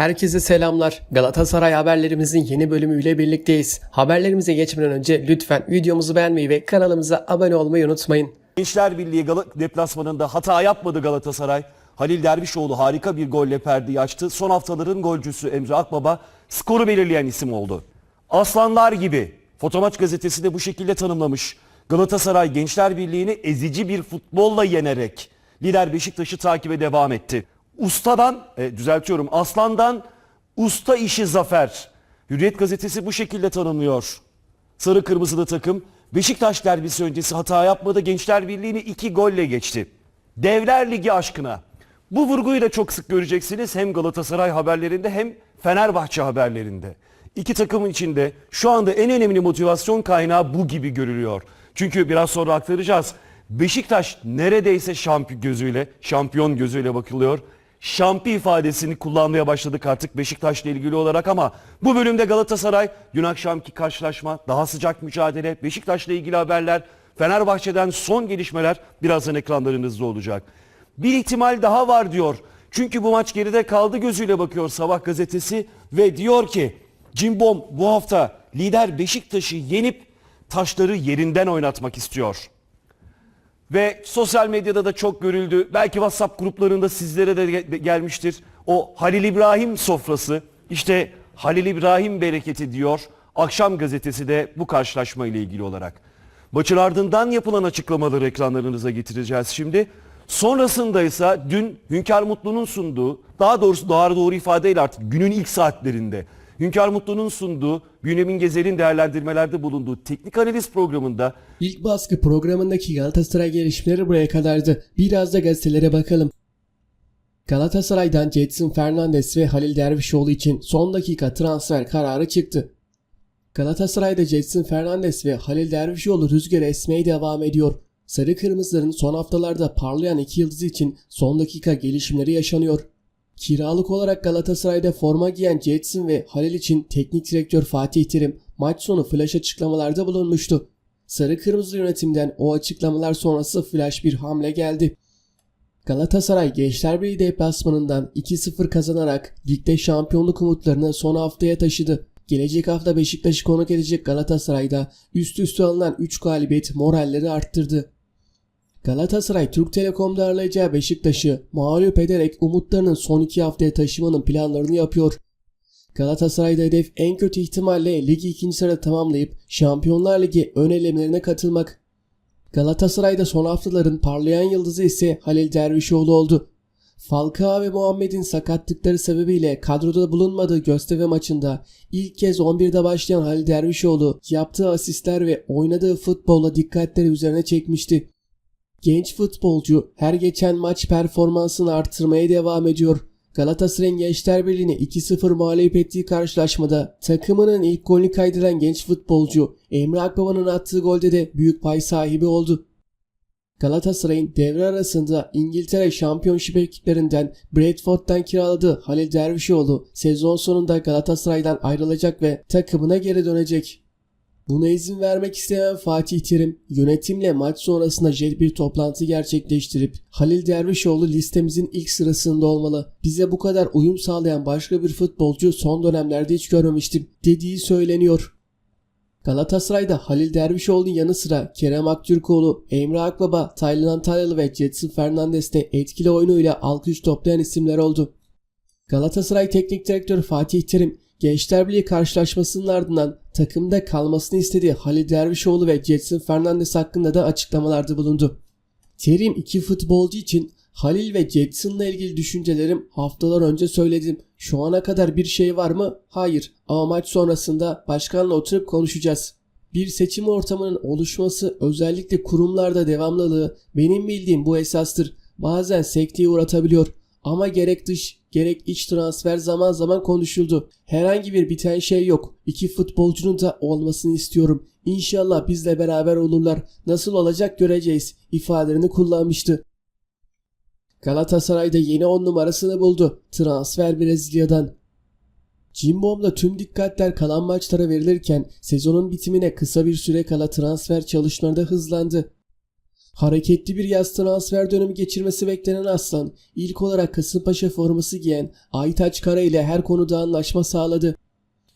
Herkese selamlar. Galatasaray haberlerimizin yeni bölümüyle birlikteyiz. Haberlerimize geçmeden önce lütfen videomuzu beğenmeyi ve kanalımıza abone olmayı unutmayın. Gençler Birliği Gal- deplasmanında hata yapmadı Galatasaray. Halil Dervişoğlu harika bir golle perdeyi açtı. Son haftaların golcüsü Emre Akbaba skoru belirleyen isim oldu. Aslanlar gibi Fotomaç gazetesi de bu şekilde tanımlamış. Galatasaray Gençler Birliği'ni ezici bir futbolla yenerek lider Beşiktaş'ı takibe devam etti. Ustadan, e, düzeltiyorum aslandan usta işi zafer. Hürriyet gazetesi bu şekilde tanımlıyor. Sarı kırmızılı takım Beşiktaş derbisi öncesi hata yapmadı. Gençler Birliği'ni iki golle geçti. Devler Ligi aşkına. Bu vurguyu da çok sık göreceksiniz hem Galatasaray haberlerinde hem Fenerbahçe haberlerinde. İki takımın içinde şu anda en önemli motivasyon kaynağı bu gibi görülüyor. Çünkü biraz sonra aktaracağız. Beşiktaş neredeyse şampiyon gözüyle, şampiyon gözüyle bakılıyor. Şampi ifadesini kullanmaya başladık artık Beşiktaş'la ilgili olarak ama bu bölümde Galatasaray dün akşamki karşılaşma, daha sıcak mücadele, Beşiktaş'la ilgili haberler, Fenerbahçe'den son gelişmeler birazdan ekranlarınızda olacak. Bir ihtimal daha var diyor. Çünkü bu maç geride kaldı gözüyle bakıyor Sabah gazetesi ve diyor ki Cimbom bu hafta lider Beşiktaş'ı yenip taşları yerinden oynatmak istiyor. Ve sosyal medyada da çok görüldü. Belki WhatsApp gruplarında sizlere de ge- gelmiştir. O Halil İbrahim sofrası. İşte Halil İbrahim bereketi diyor. Akşam gazetesi de bu karşılaşma ile ilgili olarak. Maçın ardından yapılan açıklamaları ekranlarınıza getireceğiz şimdi. Sonrasında ise dün Hünkar Mutlu'nun sunduğu, daha doğrusu daha doğru ifadeyle artık günün ilk saatlerinde Hünkar Mutlu'nun sunduğu, Bünyamin Gezer'in değerlendirmelerde bulunduğu teknik analiz programında İlk baskı programındaki Galatasaray gelişmeleri buraya kadardı. Biraz da gazetelere bakalım. Galatasaray'dan Jetson Fernandes ve Halil Dervişoğlu için son dakika transfer kararı çıktı. Galatasaray'da Jetson Fernandes ve Halil Dervişoğlu rüzgar esmeye devam ediyor. Sarı Kırmızıların son haftalarda parlayan iki yıldız için son dakika gelişmeleri yaşanıyor. Kiralık olarak Galatasaray'da forma giyen Jetson ve Halil için teknik direktör Fatih Terim maç sonu flash açıklamalarda bulunmuştu. Sarı Kırmızı yönetimden o açıklamalar sonrası flash bir hamle geldi. Galatasaray Gençler Birliği deplasmanından 2-0 kazanarak ligde şampiyonluk umutlarını son haftaya taşıdı. Gelecek hafta Beşiktaş'ı konuk edecek Galatasaray'da üst üste alınan 3 galibiyet moralleri arttırdı. Galatasaray Türk Telekom'da ağırlayacağı Beşiktaş'ı mağlup ederek umutlarının son 2 haftaya taşımanın planlarını yapıyor. Galatasaray'da hedef en kötü ihtimalle ligi ikinci sırada tamamlayıp Şampiyonlar Ligi ön elemelerine katılmak. Galatasaray'da son haftaların parlayan yıldızı ise Halil Dervişoğlu oldu. Falcao ve Muhammed'in sakatlıkları sebebiyle kadroda bulunmadığı Göztepe maçında ilk kez 11'de başlayan Halil Dervişoğlu yaptığı asistler ve oynadığı futbolla dikkatleri üzerine çekmişti. Genç futbolcu her geçen maç performansını artırmaya devam ediyor. Galatasaray'ın Gençler Birliği'ni 2-0 mağlup ettiği karşılaşmada takımının ilk golünü kaydıran genç futbolcu Emre Akbaba'nın attığı golde de büyük pay sahibi oldu. Galatasaray'ın devre arasında İngiltere Şampiyonşip ekiplerinden Bradford'dan kiraladığı Halil Dervişoğlu sezon sonunda Galatasaray'dan ayrılacak ve takımına geri dönecek. Buna izin vermek isteyen Fatih Terim yönetimle maç sonrasında jet bir toplantı gerçekleştirip Halil Dervişoğlu listemizin ilk sırasında olmalı. Bize bu kadar uyum sağlayan başka bir futbolcu son dönemlerde hiç görmemiştim dediği söyleniyor. Galatasaray'da Halil Dervişoğlu'nun yanı sıra Kerem Aktürkoğlu, Emre Akbaba, Taylan Antalyalı ve Jetson Fernandes de etkili oyunuyla alkış toplayan isimler oldu. Galatasaray Teknik Direktörü Fatih Terim, Gençler Birliği karşılaşmasının ardından takımda kalmasını istediği Halil Dervişoğlu ve Jetson Fernandes hakkında da açıklamalarda bulundu. Terim iki futbolcu için Halil ve Jetson'la ilgili düşüncelerim haftalar önce söyledim. Şu ana kadar bir şey var mı? Hayır. Ama maç sonrasında başkanla oturup konuşacağız. Bir seçim ortamının oluşması özellikle kurumlarda devamlılığı benim bildiğim bu esastır. Bazen sekteye uğratabiliyor. Ama gerek dış gerek iç transfer zaman zaman konuşuldu. Herhangi bir biten şey yok. İki futbolcunun da olmasını istiyorum. İnşallah bizle beraber olurlar. Nasıl olacak göreceğiz ifadelerini kullanmıştı. Galatasaray'da yeni 10 numarasını buldu. Transfer Brezilya'dan. Cimbom'da tüm dikkatler kalan maçlara verilirken sezonun bitimine kısa bir süre kala transfer çalışmaları da hızlandı. Hareketli bir yaz transfer dönemi geçirmesi beklenen Aslan, ilk olarak Kasımpaşa forması giyen Aytaç Kara ile her konuda anlaşma sağladı.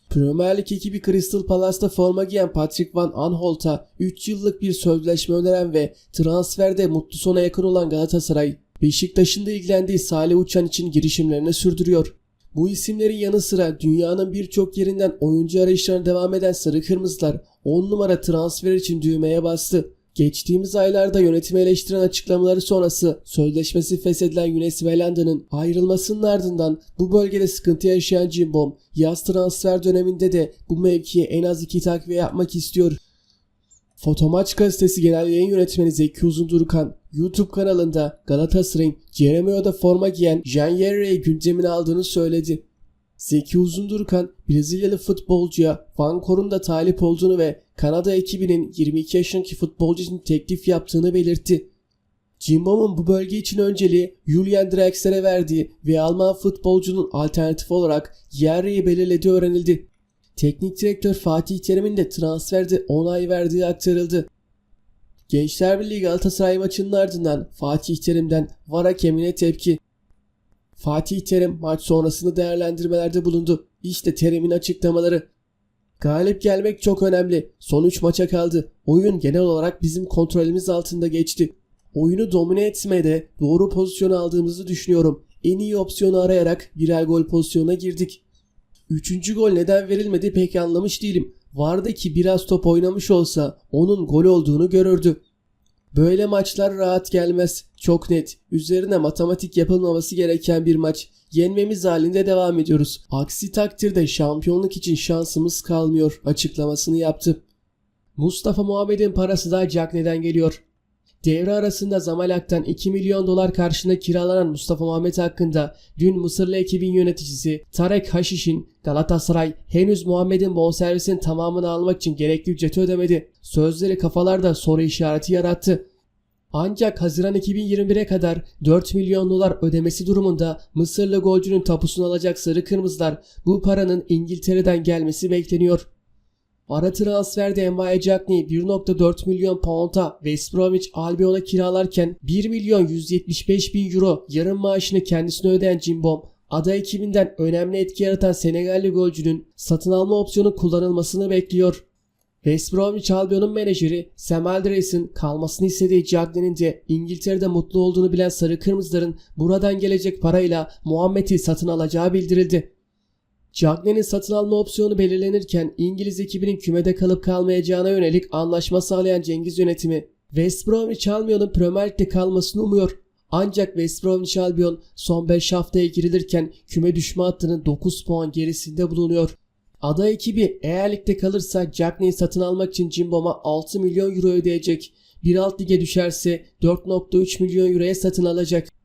Premier Lig ekibi Crystal Palace'da forma giyen Patrick Van Aanholt'a 3 yıllık bir sözleşme öneren ve transferde mutlu sona yakın olan Galatasaray, Beşiktaş'ın da ilgilendiği Salih Uçan için girişimlerini sürdürüyor. Bu isimlerin yanı sıra dünyanın birçok yerinden oyuncu arayışlarına devam eden Sarı Kırmızılar 10 numara transfer için düğmeye bastı. Geçtiğimiz aylarda yönetimi eleştiren açıklamaları sonrası sözleşmesi feshedilen Yunus Velanda'nın ayrılmasının ardından bu bölgede sıkıntı yaşayan Cimbom yaz transfer döneminde de bu mevkiye en az iki takviye yapmak istiyor. Fotomaç gazetesi genel yayın yönetmeni Zeki Uzundurkan YouTube kanalında Galatasaray'ın Jeremio'da forma giyen Jean Yerre'yi gündemine aldığını söyledi. Zeki Uzundurkan Brezilyalı futbolcuya Vancor'un da talip olduğunu ve Kanada ekibinin 22 yaşındaki futbolcu için teklif yaptığını belirtti. Cimbom'un bu bölge için önceliği Julian Draxler'e verdiği ve Alman futbolcunun alternatif olarak Yerre'yi belirlediği öğrenildi. Teknik direktör Fatih Terim'in de transferde onay verdiği aktarıldı. Gençler Birliği Galatasaray maçının ardından Fatih Terim'den VAR hakemine tepki. Fatih Terim maç sonrasında değerlendirmelerde bulundu. İşte Terim'in açıklamaları. Galip gelmek çok önemli. Son 3 maça kaldı. Oyun genel olarak bizim kontrolümüz altında geçti. Oyunu domine etmede doğru pozisyonu aldığımızı düşünüyorum. En iyi opsiyonu arayarak birer gol pozisyonuna girdik. Üçüncü gol neden verilmedi pek anlamış değilim. Vardı ki biraz top oynamış olsa onun gol olduğunu görürdü. Böyle maçlar rahat gelmez. Çok net. Üzerine matematik yapılmaması gereken bir maç. Yenmemiz halinde devam ediyoruz. Aksi takdirde şampiyonluk için şansımız kalmıyor açıklamasını yaptı. Mustafa Muhammed'in parası da Cagney'den geliyor. Devre arasında Zamalak'tan 2 milyon dolar karşılığında kiralanan Mustafa Muhammed hakkında dün Mısırlı ekibin yöneticisi Tarek Haşiş'in Galatasaray henüz Muhammed'in bonservisinin tamamını almak için gerekli ücreti ödemedi. Sözleri kafalarda soru işareti yarattı. Ancak Haziran 2021'e kadar 4 milyon dolar ödemesi durumunda Mısırlı golcünün tapusunu alacak Sarı Kırmızılar bu paranın İngiltere'den gelmesi bekleniyor. Ara transferde Emre Cagney 1.4 milyon pound'a West Bromwich Albion'a kiralarken 1 milyon 175 bin euro yarım maaşını kendisine ödeyen Cimbom, ada ekibinden önemli etki yaratan Senegalli golcünün satın alma opsiyonu kullanılmasını bekliyor. West Bromwich Albion'un menajeri Sam Allardyce'in kalmasını istediği Cagney'in de İngiltere'de mutlu olduğunu bilen Sarı Kırmızıların buradan gelecek parayla Muhammed'i satın alacağı bildirildi. Cagney'in satın alma opsiyonu belirlenirken İngiliz ekibinin kümede kalıp kalmayacağına yönelik anlaşma sağlayan Cengiz yönetimi West Bromwich Albion'un Premier Lig'de kalmasını umuyor. Ancak West Bromwich Albion son 5 haftaya girilirken küme düşme hattının 9 puan gerisinde bulunuyor. Ada ekibi eğer ligde kalırsa Cagney'i satın almak için Cimbom'a 6 milyon euro ödeyecek. Bir alt lige düşerse 4.3 milyon euroya satın alacak.